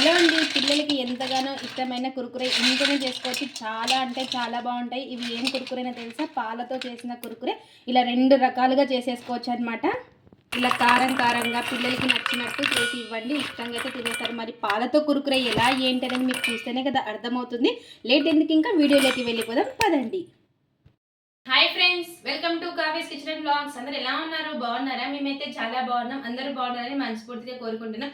Hello అండి. పిల్లలకి ఎంతగానో ఇష్టమైన కురుకురే ఇంట్లోనే చేసుకోవచ్చు. చాలా అంటే చాలా బాగుంటాయి. ఇవి ఏం కురుకురైనా తెలుసా? పాలతో చేసిన కురుకురే. ఇలా రెండు రకాలుగా చేసేసుకోవచ్చు అనమాట ఇలా కారం కారంగా పిల్లలకి నచ్చినట్టు చేసి ఇవ్వండి. ఇష్టంగా అయితే తినేస్తారు. మరి పాలతో కురుకురే ఎలా ఏంటి అనేది మీకు చూస్తేనే కదా అర్థమవుతుంది. లేట్ ఎందుకు ఇంకా వీడియోలోకి వెళ్ళిపోదాం. పదండి. Hi friends welcome to Kavya's kitchen blogs. అందరు ఎలా ఉన్నారు? బాగున్నారా? మేమైతే చాలా బాగున్నాం. అందరూ బాగున్నారని మనస్ఫూర్తిగా కోరుకుంటున్నాం.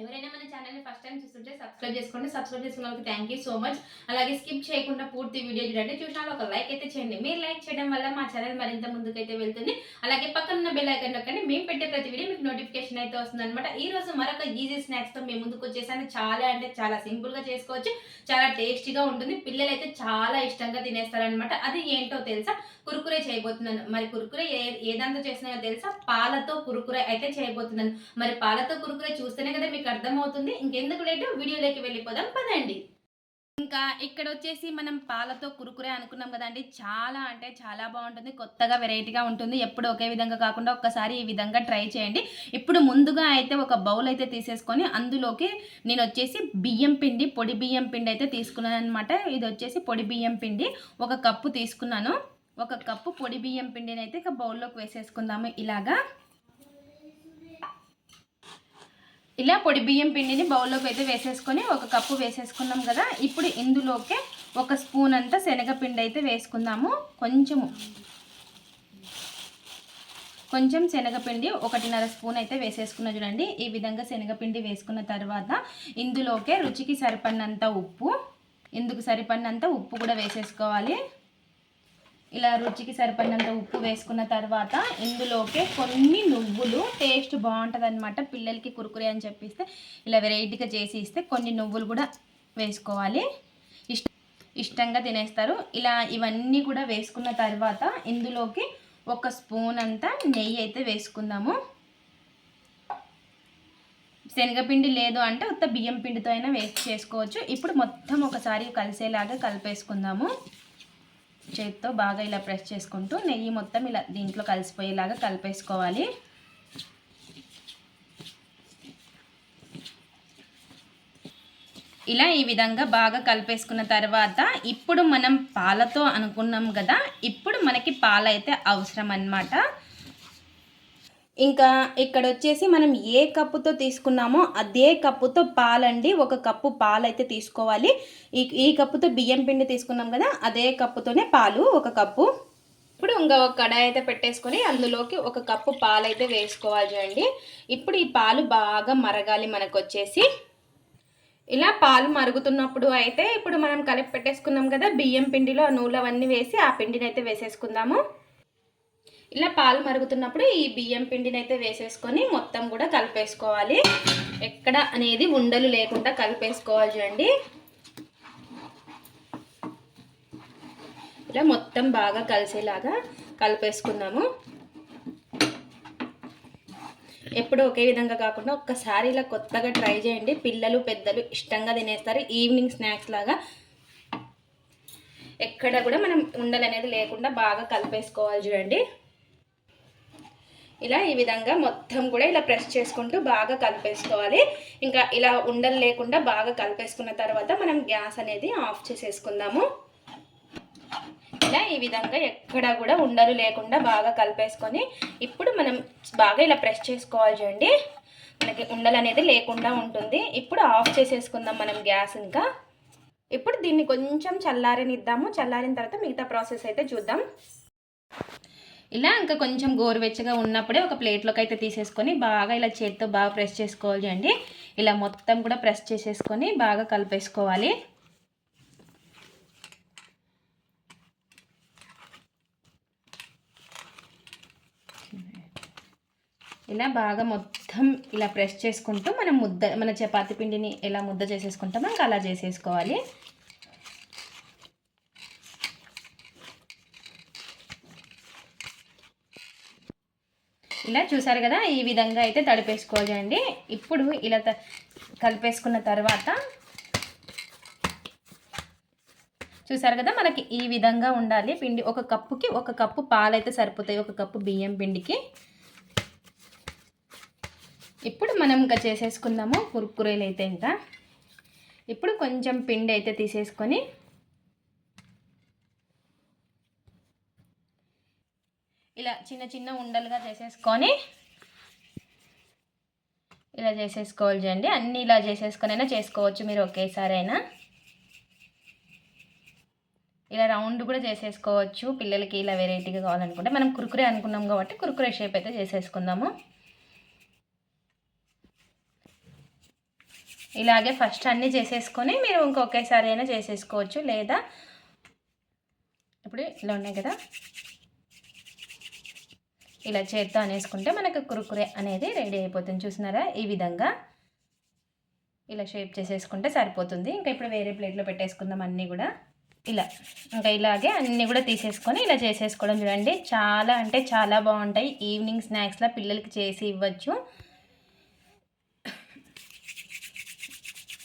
ఎవరైనా మన ఛానల్ని ఫస్ట్ టైం చూస్తుంటే సబ్స్క్రైబ్ చేసుకోండి. సబ్స్క్రైబ్ చేసుకున్న వాళ్ళకి థ్యాంక్ యూ సో మచ్ అలాగే స్కిప్ చేయకుండా పూర్తి వీడియో చూడండి. చూసిన ఒక లైక్ అయితే చేయండి. మీరు లైక్ చేయడం వల్ల మా ఛానల్ మరింత ముందుకైతే వెళ్తుంది. అలాగే పక్కన ఉన్న బెల్ ఐకన్ నొక్కండి. మేము పెట్టే ప్రతి వీడియో మీకు నోటిఫికేషన్ అయితే వస్తుంది అనమాట ఈ రోజు మరొక ఈజీ స్నాక్స్తో మేము ముందుకు వచ్చేసాను. చాలా అంటే చాలా సింపుల్గా చేసుకోవచ్చు. చాలా టేస్టీగా ఉంటుంది. పిల్లలు అయితే చాలా ఇష్టంగా తినేస్తారనమాట అది ఏంటో తెలుసా? కురుకురే చేయబోతున్నాను. మరి కురుకురే ఏ ఏ చేసినాయో తెలుసా? పాలతో కురుకురే అయితే చేయబోతున్నాను. మరి పాలతో కురుకురే చూస్తేనే కదా మీకు అర్థమవుతుంది. ఇంకెందుకు లేటు? వీడియోలోకి వెళ్ళిపోదాం. పదండి. ఇంకా ఇక్కడ వచ్చేసి మనం పాలతో కురుకురే అనుకున్నాం కదండి. చాలా అంటే చాలా బాగుంటుంది. కొత్తగా వెరైటీగా ఉంటుంది. ఎప్పుడు ఒకే విధంగా కాకుండా ఒక్కసారి ఈ విధంగా ట్రై చేయండి. ఇప్పుడు ముందుగా అయితే ఒక బౌల్ అయితే తీసేసుకొని అందులోకి నేను వచ్చేసి బియ్యం పిండి పొడి బియ్యం పిండి అయితే తీసుకున్నాను అనమాట ఇది వచ్చేసి పొడి బియ్యం పిండి. ఒక కప్పు తీసుకున్నాను. ఒక కప్పు పొడి బియ్యం పిండిని అయితే ఇక బౌల్లోకి వేసేసుకుందాము ఇలాగా. ఇలా పొడి బియ్యం పిండిని బౌల్లోకి అయితే వేసేసుకొని ఒక కప్పు వేసేసుకున్నాం కదా ఇప్పుడు ఇందులోకే ఒక స్పూన్ అంతా శనగపిండి అయితే వేసుకుందాము. కొంచెము కొంచెం శనగపిండి ఒకటిన్నర స్పూన్ అయితే వేసేసుకున్న చూడండి. ఈ విధంగా శనగపిండి వేసుకున్న తర్వాత ఇందులోకే రుచికి సరిపడినంత ఉప్పు ఇందుకు సరిపడినంత ఉప్పు కూడా వేసేసుకోవాలి. ఇలా రుచికి సరిపడినంత ఉప్పు వేసుకున్న తర్వాత ఇందులోకి కొన్ని నువ్వులు. టేస్ట్ బాగుంటుంది అనమాట పిల్లలకి కురుకురే అని చెప్పిస్తే ఇలా వెరైటీగా చేసి ఇస్తే కొన్ని నువ్వులు కూడా వేసుకోవాలి. ఇష్ట ఇష్టంగా తినేస్తారు. ఇలా ఇవన్నీ కూడా వేసుకున్న తర్వాత ఇందులోకి ఒక స్పూన్ అంతా నెయ్యి అయితే వేసుకుందాము. శనగపిండి లేదు అంటే ఉత్త బియ్యం పిండితో అయినా వేసి చేసుకోవచ్చు. ఇప్పుడు మొత్తం ఒకసారి కలిసేలాగా కలిపేసుకుందాము. చేతితో బాగా ఇలా ప్రెస్ చేసుకుంటూ నెయ్యి మొత్తం ఇలా దీంట్లో కలిసిపోయేలాగా కలిపేసుకోవాలి. ఇలా ఈ విధంగా బాగా కలిపేసుకున్న తర్వాత ఇప్పుడు మనం పాలతో అనుకున్నాం కదా ఇప్పుడు మనకి పాలైతే అవసరం అన్నమాట ఇంకా ఇక్కడ వచ్చేసి మనం ఏ కప్పుతో తీసుకున్నామో అదే కప్పుతో పాలండి. ఒక కప్పు పాలు అయితే తీసుకోవాలి. ఈ ఈ కప్పుతో బియ్యం పిండి తీసుకున్నాం కదా అదే కప్పుతోనే పాలు ఒక కప్పు. ఇప్పుడు ఇంకా ఒక కడాయి అయితే పెట్టేసుకొని అందులోకి ఒక కప్పు పాలు అయితే వేసుకోవాలి చూడండి ఇప్పుడు ఈ పాలు బాగా మరగాలి మనకు వచ్చేసి ఇలా పాలు మరుగుతున్నప్పుడు అయితే ఇప్పుడు మనం కలిపి పెట్టేసుకున్నాం కదా బియ్యం పిండిలో ఆ నూనె అవన్నీ వేసి ఆ పిండిని అయితే వేసేసుకుందాము. ఇలా పాలు మరుగుతున్నప్పుడు ఈ బియ్యం పిండిని అయితే వేసేసుకొని మొత్తం కూడా కలిపేసుకోవాలి. ఎక్కడ అనేది ఉండలు లేకుండా కలిపేసుకోవాలి చూడండి. ఇలా మొత్తం బాగా కలిసేలాగా కలిపేసుకుందాము. ఎప్పుడు ఒకే విధంగా కాకుండా ఒక్కసారి ఇలా కొత్తగా ట్రై చేయండి. పిల్లలు పెద్దలు ఇష్టంగా తినేస్తారు. ఈవినింగ్ స్నాక్స్ లాగా. ఎక్కడ కూడా మనం ఉండలు అనేది లేకుండా బాగా కలిపేసుకోవాలి చూడండి. ఇలా ఈ విధంగా మొత్తం కూడా ఇలా ప్రెస్ చేసుకుంటూ బాగా కలిపేసుకోవాలి. ఇంకా ఇలా ఉండలు లేకుండా బాగా కలిపేసుకున్న తర్వాత మనం గ్యాస్ అనేది ఆఫ్ చేసేసుకుందాము. ఇలా ఈ విధంగా ఎక్కడ కూడా ఉండలు లేకుండా బాగా కలిపేసుకొని ఇప్పుడు మనం బాగా ఇలా ప్రెస్ చేసుకోవాలి చూడండి. మనకి ఉండలు అనేది లేకుండా ఉంటుంది. ఇప్పుడు ఆఫ్ చేసేసుకుందాం మనం గ్యాస్ ఇంకా. ఇప్పుడు దీన్ని కొంచెం చల్లారనిద్దాము. చల్లారిన తర్వాత మిగతా ప్రాసెస్ అయితే చూద్దాం. ఇలా ఇంకా కొంచెం గోరువెచ్చగా ఉన్నప్పుడే ఒక ప్లేట్లోకి అయితే తీసేసుకొని బాగా ఇలా చేతితో బాగా ప్రెస్ చేసుకోవాలి అండి. ఇలా మొత్తం కూడా ప్రెస్ చేసేసుకొని బాగా కలిపేసుకోవాలి. ఇలా బాగా మొత్తం ఇలా ప్రెస్ చేసుకుంటూ మనం ముద్ద మన చపాతి పిండిని ఎలా ముద్ద చేసేసుకుంటామో ఇంకా అలా చేసేసుకోవాలి. ఇలా చూసారు కదా ఈ విధంగా అయితే తడిపేసుకోవాలండి. ఇప్పుడు ఇలా త- కలిపేసుకున్న తర్వాత చూసారు కదా మనకి ఈ విధంగా ఉండాలి పిండి. ఒక కప్పుకి ఒక కప్పు పాలు అయితే సరిపోతాయి ఒక కప్పు బియ్యం పిండికి. ఇప్పుడు మనం ఇంకా చేసేసుకుందాము కురుకురేలు అయితే ఇంకా. ఇప్పుడు కొంచెం పిండి అయితే తీసేసుకొని ఇలా చిన్న చిన్న ఉండలుగా చేసేసుకొని ఇలా చేసేసుకోవాలి చేయండి అన్నీ ఇలా చేసేసుకొని అయినా చేసుకోవచ్చు మీరు ఒకేసారి అయినా ఇలా రౌండ్ కూడా చేసేసుకోవచ్చు. పిల్లలకి ఇలా వెరైటీగా కావాలనుకుంటే. మనం కురుకురే అనుకున్నాం కాబట్టి కురుకురే షేప్ అయితే చేసేసుకుందాము. ఇలాగే ఫస్ట్ అన్నీ చేసేసుకొని మీరు ఇంకొకేసారి అయినా చేసేసుకోవచ్చు. లేదా ఇప్పుడు ఇలా ఉన్నాయి కదా. ఇలా చేత్తో అనేసుకుంటే మనకు కురుకురే అనేది రెడీ అయిపోతుంది. చూసినారా? ఈ విధంగా ఇలా షేప్ చేసేసుకుంటే సరిపోతుంది. ఇంకా ఇప్పుడు వేరే ప్లేట్లో పెట్టేసుకుందాం అన్నీ కూడా. ఇలా ఇంకా ఇలాగే అన్నీ కూడా తీసేసుకొని ఇలా చేసేసుకోవడం చూడండి. చాలా అంటే చాలా బాగుంటాయి. ఈవినింగ్ స్నాక్స్లో పిల్లలకి చేసి ఇవ్వచ్చు.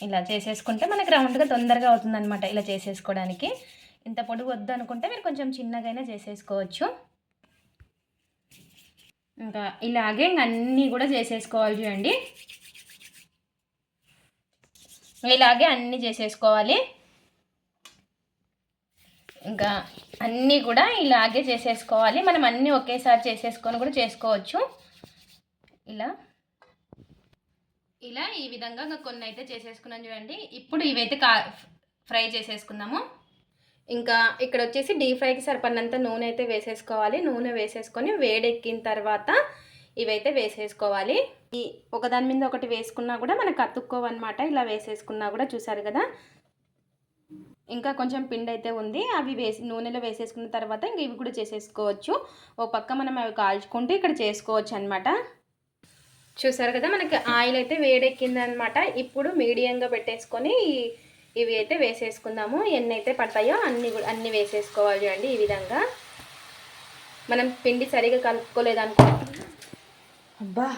ఇలా చేసేసుకుంటే మనకి రౌండ్గా తొందరగా అవుతుందన్నమాట ఇలా చేసేసుకోవడానికి. ఇంత పొడుగు వద్దు అనుకుంటే మీరు కొంచెం చిన్నగైనా చేసేసుకోవచ్చు. ఇంకా ఇలాగే ఇంక అన్నీ కూడా చేసేసుకోవాలి చూడండి. ఇలాగే అన్నీ చేసేసుకోవాలి. ఇంకా అన్నీ కూడా ఇలాగే చేసేసుకోవాలి. మనం అన్నీ ఒకేసారి చేసేసుకొని కూడా చేసుకోవచ్చు. ఇలా. ఇలా ఈ విధంగా కొన్ని అయితే చేసేసుకున్నాం చూడండి. ఇప్పుడు ఇవైతే కా ఫ్రై చేసేసుకుందాము. ఇంకా ఇక్కడ వచ్చేసి డీప్ ఫ్రైకి సరిపడినంత నూనె అయితే వేసేసుకోవాలి. నూనె వేసేసుకొని వేడెక్కిన తర్వాత ఇవైతే వేసేసుకోవాలి. ఈ ఒకదాని మీద ఒకటి వేసుకున్నా కూడా మనకు అతుక్కోవన్నమాట ఇలా వేసేసుకున్నా కూడా చూసారు కదా? ఇంకా కొంచెం పిండి అయితే ఉంది. అవి వేసి నూనెలో వేసేసుకున్న తర్వాత ఇంక ఇవి కూడా చేసేసుకోవచ్చు. ఓ పక్క మనం అవి కాల్చుకుంటూ ఇక్కడ చేసుకోవచ్చు అనమాట చూసారు కదా? మనకి ఆయిల్ అయితే వేడెక్కింది అనమాట ఇప్పుడు మీడియంగా పెట్టేసుకొని ఇవి అయితే వేసేసుకుందాము. ఎన్ని అయితే పడతాయో అన్ని కూడా అన్ని వేసేసుకోవాలి చూడండి ఈ విధంగా. మనం పిండి సరిగా కలుపుకోలేదు అనుకో అబ్బా!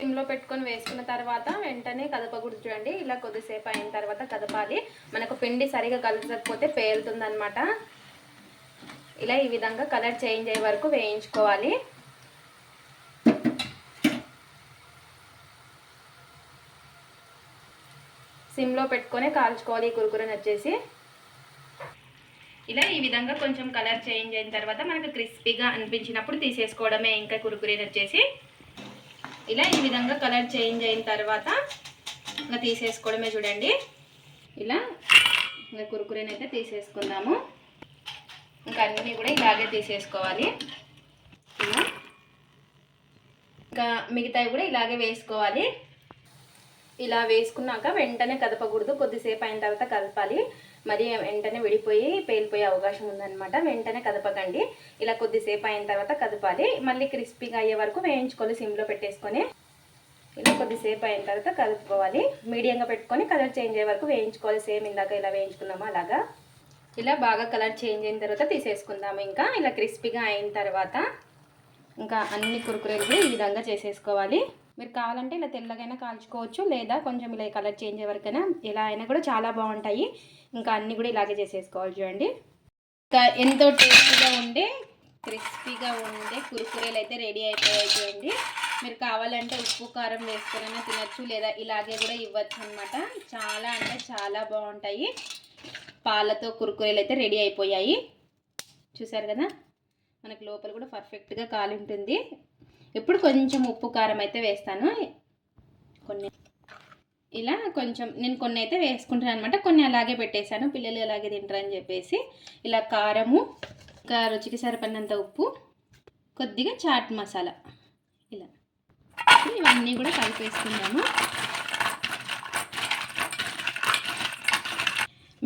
సిమ్లో పెట్టుకొని వేసుకున్న తర్వాత వెంటనే కదపకూడదు చూడండి. ఇలా కొద్దిసేపు అయిన తర్వాత కదపాలి. మనకు పిండి సరిగా కలపకపోతే పేలుతుందనమాట ఇలా ఈ విధంగా కలర్ చేంజ్ అయ్యే వరకు వేయించుకోవాలి. సిమ్లో పెట్టుకొని కాల్చుకోవాలి. ఈ కురుకురని వచ్చేసి. ఇలా ఈ విధంగా కొంచెం కలర్ చేంజ్ అయిన తర్వాత మనకు క్రిస్పీగా అనిపించినప్పుడు తీసేసుకోవడమే. ఇంకా కురుకురేది వచ్చేసి. ఇలా ఈ విధంగా కలర్ చేంజ్ అయిన తర్వాత ఇంకా తీసేసుకోవడమే చూడండి. ఇలా ఇంకా కురుకురేని అయితే తీసేసుకుందాము. ఇంకా అన్నీ కూడా ఇలాగే తీసేసుకోవాలి. ఇలా. ఇంకా మిగతావి కూడా ఇలాగే వేసుకోవాలి. ఇలా వేసుకున్నాక వెంటనే కదపకూడదు. కొద్దిసేపు అయిన తర్వాత కదపాలి. మరి వెంటనే విడిపోయి పేలిపోయే అవకాశం ఉందన్నమాట. వెంటనే కదపకండి. ఇలా కొద్దిసేపు అయిన తర్వాత కదపాలి. మళ్ళీ క్రిస్పీగా అయ్యే వరకు వేయించుకోవాలి సిమ్లో పెట్టేసుకొని ఇలా కొద్దిసేపు అయిన తర్వాత కలుపుకోవాలి మీడియంగా పెట్టుకొని కలర్ చేంజ్ అయ్యే వరకు వేయించుకోవాలి. సేమ్ ఇందాక ఇలా వేయించుకున్నాము అలాగా. ఇలా బాగా కలర్ చేంజ్ అయిన తర్వాత తీసేసుకుందాము ఇంకా. ఇలా క్రిస్పీగా అయిన తర్వాత ఇంకా అన్ని కురుకురేలు ఈ విధంగా చేసేసుకోవాలి. మీరు కావాలంటే ఇలా తెల్లగైనా కాల్చుకోవచ్చు లేదా కొంచెం ఇలా కలర్ చేంజ్ వరకైనా ఎలా అయినా కూడా చాలా బాగుంటాయి. ఇంకా అన్నీ కూడా ఇలాగే చేసేసుకోవాలి చూడండి. ఇంకా ఎంతో టేస్టీగా ఉండే క్రిస్పీగా ఉండే కురుకురేలు అయితే రెడీ అయిపోయాయి చూడండి. మీరు కావాలంటే ఉప్పు కారం వేసుకునైనా తినచ్చు లేదా ఇలాగే కూడా ఇవ్వచ్చు అనమాట చాలా అంటే చాలా బాగుంటాయి. పాలతో కురుకురేలు అయితే రెడీ అయిపోయాయి. చూసారు కదా? మనకి లోపల కూడా పర్ఫెక్ట్గా కాలి ఉంటుంది. ఇప్పుడు కొంచెం ఉప్పు కారం అయితే వేస్తాను. కొన్ని ఇలా కొంచెం నేను కొన్ని అయితే వేసుకుంటాను అనమాట కొన్ని అలాగే పెట్టేశాను. పిల్లలు అలాగే తింటారని చెప్పేసి ఇలా కారము ఇంకా రుచికి సరిపడినంత ఉప్పు కొద్దిగా చాట్ మసాలా ఇలా. ఇవన్నీ కూడా కలిపేసుకున్నాము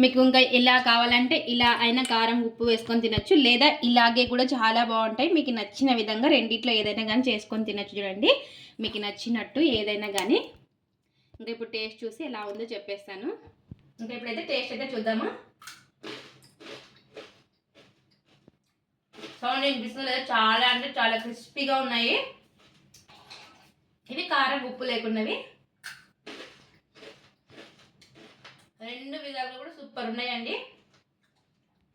మీకు ఇంకా ఇలా కావాలంటే ఇలా అయినా కారం ఉప్పు వేసుకొని తినచ్చు. లేదా ఇలాగే కూడా చాలా బాగుంటాయి. మీకు నచ్చిన విధంగా రెండిట్లో ఏదైనా కానీ చేసుకొని తినచ్చు చూడండి. మీకు నచ్చినట్టు ఏదైనా కానీ ఇంకా ఇప్పుడు టేస్ట్ చూసి ఎలా ఉందో చెప్పేస్తాను. ఇంకా ఇప్పుడైతే టేస్ట్ అయితే చూద్దాము? సౌండ్ వినిపిస్తుంది లేదా చాలా అంటే చాలా క్రిస్పీగా ఉన్నాయి. ఇవి కారం ఉప్పు లేకున్నవి. రెండు విధాలుగా కూడా సూపర్ ఉన్నాయండి.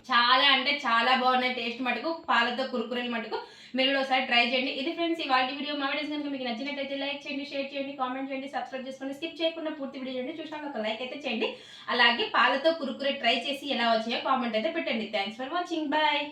చాలా అంటే చాలా బాగున్నాయి. టేస్ట్ మటుకు పాలతో కురుకురని మటుకు. మీరు కూడా ఒకసారి ట్రై చేయండి. ఇది ఫ్రెండ్స్ ఇవాళ వీడియో. మా వీడియోస్ కనుక మీకు నచ్చినట్టయితే లైక్ చేయండి షేర్ చేయండి కామెంట్ చేయండి సబ్స్క్రైబ్ చేసుకోండి. స్కిప్ చేయకుండా పూర్తి వీడియో చేయండి చూసాక ఒక లైక్ అయితే చేయండి. అలాగే పాలతో కురుకురే ట్రై చేసి ఎలా వచ్చాయో కామెంట్ అయితే పెట్టండి. Thanks for watching bye